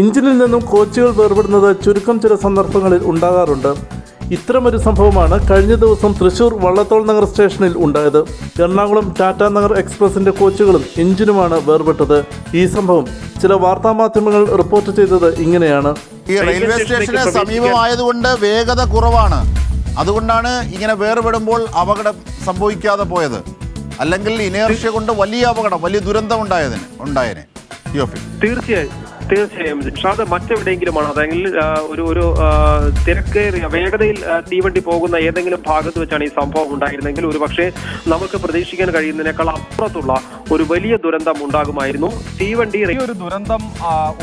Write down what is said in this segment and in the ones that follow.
എഞ്ചിനിൽ നിന്നും കോച്ചുകൾ വേർപെടുന്നത് ചുരുക്കം ചില സന്ദർഭങ്ങളിൽ ഉണ്ടാകാറുണ്ട്. ഇത്തരമൊരു സംഭവമാണ് കഴിഞ്ഞ ദിവസം തൃശൂർ വള്ളത്തോൾ നഗർ സ്റ്റേഷനിൽ ഉണ്ടായത്. എറണാകുളം ടാറ്റ നഗർ എക്സ്പ്രസിന്റെ കോച്ചുകളും എഞ്ചിനുമാണ് വേർപെട്ടത്. ഈ സംഭവം ചില വാർത്താ മാധ്യമങ്ങൾ റിപ്പോർട്ട് ചെയ്തത് ഇങ്ങനെയാണ്. ഈ റെയിൽവേ സ്റ്റേഷന് സമീപമായതുകൊണ്ട് വേഗത കുറവാണ്. അതുകൊണ്ടാണ് ഇങ്ങനെ വേർപെടുമ്പോൾ അപകടം സംഭവിക്കാതെ പോയത്. അല്ലെങ്കിൽ ഇനേർഷ്യ കൊണ്ട് വലിയ അപകടം വലിയ ദുരന്തം ഉണ്ടായതിന് ഉണ്ടായതിന് തീർച്ചയായും. തീർച്ചയായും. ഷാദ മറ്റെവിടെയെങ്കിലുമാണ്? അതെങ്കിൽ ഒരു ഒരു തിരക്കേറിയ വേഗതയിൽ തീവണ്ടി പോകുന്ന ഏതെങ്കിലും ഭാഗത്ത് വെച്ചാണ് ഈ സംഭവം ഉണ്ടായിരുന്നെങ്കിൽ ഒരു പക്ഷേ നമുക്ക് പ്രതീക്ഷിക്കാൻ കഴിയുന്നതിനേക്കാൾ അപ്പുറത്തുള്ള ഒരു വലിയ ദുരന്തം ഉണ്ടാകുമായിരുന്നു. തീവണ്ടി ഈ ഒരു ദുരന്തം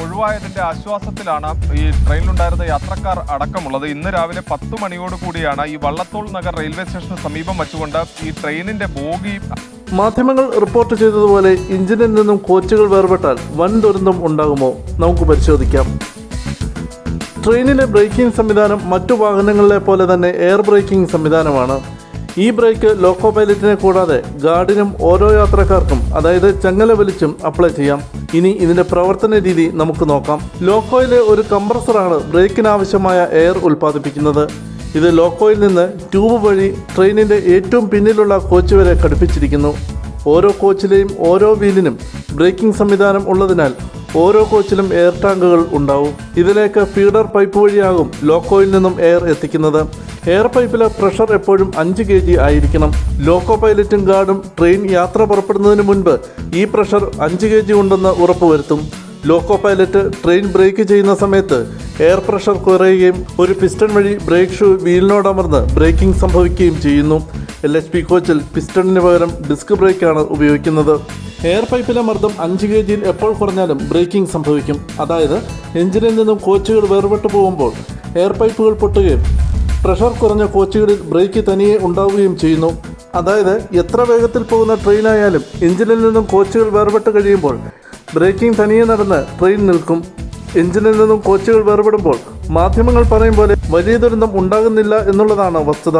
ഒഴിവായതിന്റെ ആശ്വാസത്തിലാണ് ഈ ട്രെയിനിലുണ്ടായിരുന്ന യാത്രക്കാർ അടക്കമുള്ളത്. ഇന്ന് രാവിലെ പത്ത് മണിയോട് കൂടിയാണ് ഈ വള്ളത്തോൾ നഗർ റെയിൽവേ സ്റ്റേഷന് സമീപം വെച്ചുകൊണ്ട് ഈ ട്രെയിനിന്റെ ബോഗി മാധ്യമങ്ങൾ റിപ്പോർട്ട് ചെയ്തതുപോലെ ഇഞ്ചിനിൽ നിന്നും കോച്ചുകൾ വേർപെട്ടാൽ വൻ ദുരന്തം ഉണ്ടാകുമോ? നമുക്ക് പരിശോധിക്കാം. ട്രെയിനിലെ ബ്രേക്കിംഗ് സംവിധാനം മറ്റു വാഹനങ്ങളിലെ പോലെ തന്നെ എയർ ബ്രേക്കിംഗ് സംവിധാനമാണ്. ഈ ബ്രേക്ക് ലോക്കോ പൈലറ്റിനെ കൂടാതെ ഗാർഡിനും ഓരോ യാത്രക്കാർക്കും അതായത് ചങ്ങല വലിച്ചും അപ്ലൈ ചെയ്യാം. ഇനി ഇതിന്റെ പ്രവർത്തന രീതി നമുക്ക് നോക്കാം. ലോക്കോയിലെ ഒരു കംപ്രസറാണ് ബ്രേക്കിനാവശ്യമായ എയർ ഉൽപ്പാദിപ്പിക്കുന്നത്. ഇത് ലോക്കോയിൽ നിന്ന് ട്യൂബ് വഴി ട്രെയിനിന്റെ ഏറ്റവും പിന്നിലുള്ള കോച്ച് വരെ ഘടിപ്പിച്ചിരിക്കുന്നു. ഓരോ കോച്ചിലെയും ഓരോ വീലിനും ബ്രേക്കിംഗ് സംവിധാനം ഉള്ളതിനാൽ ഓരോ കോച്ചിലും എയർ ടാങ്കുകൾ ഉണ്ടാവും. ഇതിലേക്ക് ഫീഡർ പൈപ്പ് വഴിയാകും ലോക്കോയിൽ നിന്നും എയർ എത്തിക്കുന്നത്. എയർ പൈപ്പിലെ പ്രഷർ എപ്പോഴും അഞ്ച് കെ ജി ആയിരിക്കണം. ലോക്കോ പൈലറ്റും ഗാർഡും ട്രെയിൻ യാത്ര പുറപ്പെടുന്നതിന് മുൻപ് ഈ പ്രഷർ അഞ്ച് കെ ജി ഉണ്ടെന്ന് ഉറപ്പുവരുത്തും. ലോക്കോ പൈലറ്റ് ട്രെയിൻ ബ്രേക്ക് ചെയ്യുന്ന സമയത്ത് എയർ പ്രഷർ കുറയുകയും ഒരു പിസ്റ്റൺ വഴി ബ്രേക്ക് ഷൂ വീലിനോട് അമർന്ന് ബ്രേക്കിംഗ് സംഭവിക്കുകയും ചെയ്യുന്നു. എൽ എച്ച് പി കോച്ചിൽ പിസ്റ്റണിന് പകരം ഡിസ്ക് ബ്രേക്കാണ് ഉപയോഗിക്കുന്നത്. എയർ പൈപ്പിലെ മർദ്ദം അഞ്ച് കെ ജിയിൽ എപ്പോൾ കുറഞ്ഞാലും ബ്രേക്കിംഗ് സംഭവിക്കും. അതായത് എഞ്ചിനിൽ നിന്നും കോച്ചുകൾ വേർപെട്ടു പോകുമ്പോൾ എയർ പൈപ്പുകൾ പൊട്ടുകയും പ്രഷർ കുറഞ്ഞ കോച്ചുകളിൽ ബ്രേക്ക് തനിയെ ഉണ്ടാവുകയും ചെയ്യുന്നു. അതായത് എത്ര വേഗത്തിൽ പോകുന്ന ട്രെയിനായാലും എഞ്ചിനിൽ നിന്നും കോച്ചുകൾ വേർപെട്ട് കഴിയുമ്പോൾ ബ്രേക്കിംഗ് തനിയെ നടന്ന് ട്രെയിൻ നിൽക്കും. എഞ്ചിനിൽ നിന്നും കോച്ചുകൾ വേർപെടുമ്പോൾ മാധ്യമങ്ങൾ പറയും പോലെ വലിയ ദുരന്തം ഉണ്ടാകുന്നില്ല എന്നുള്ളതാണ് വസ്തുത.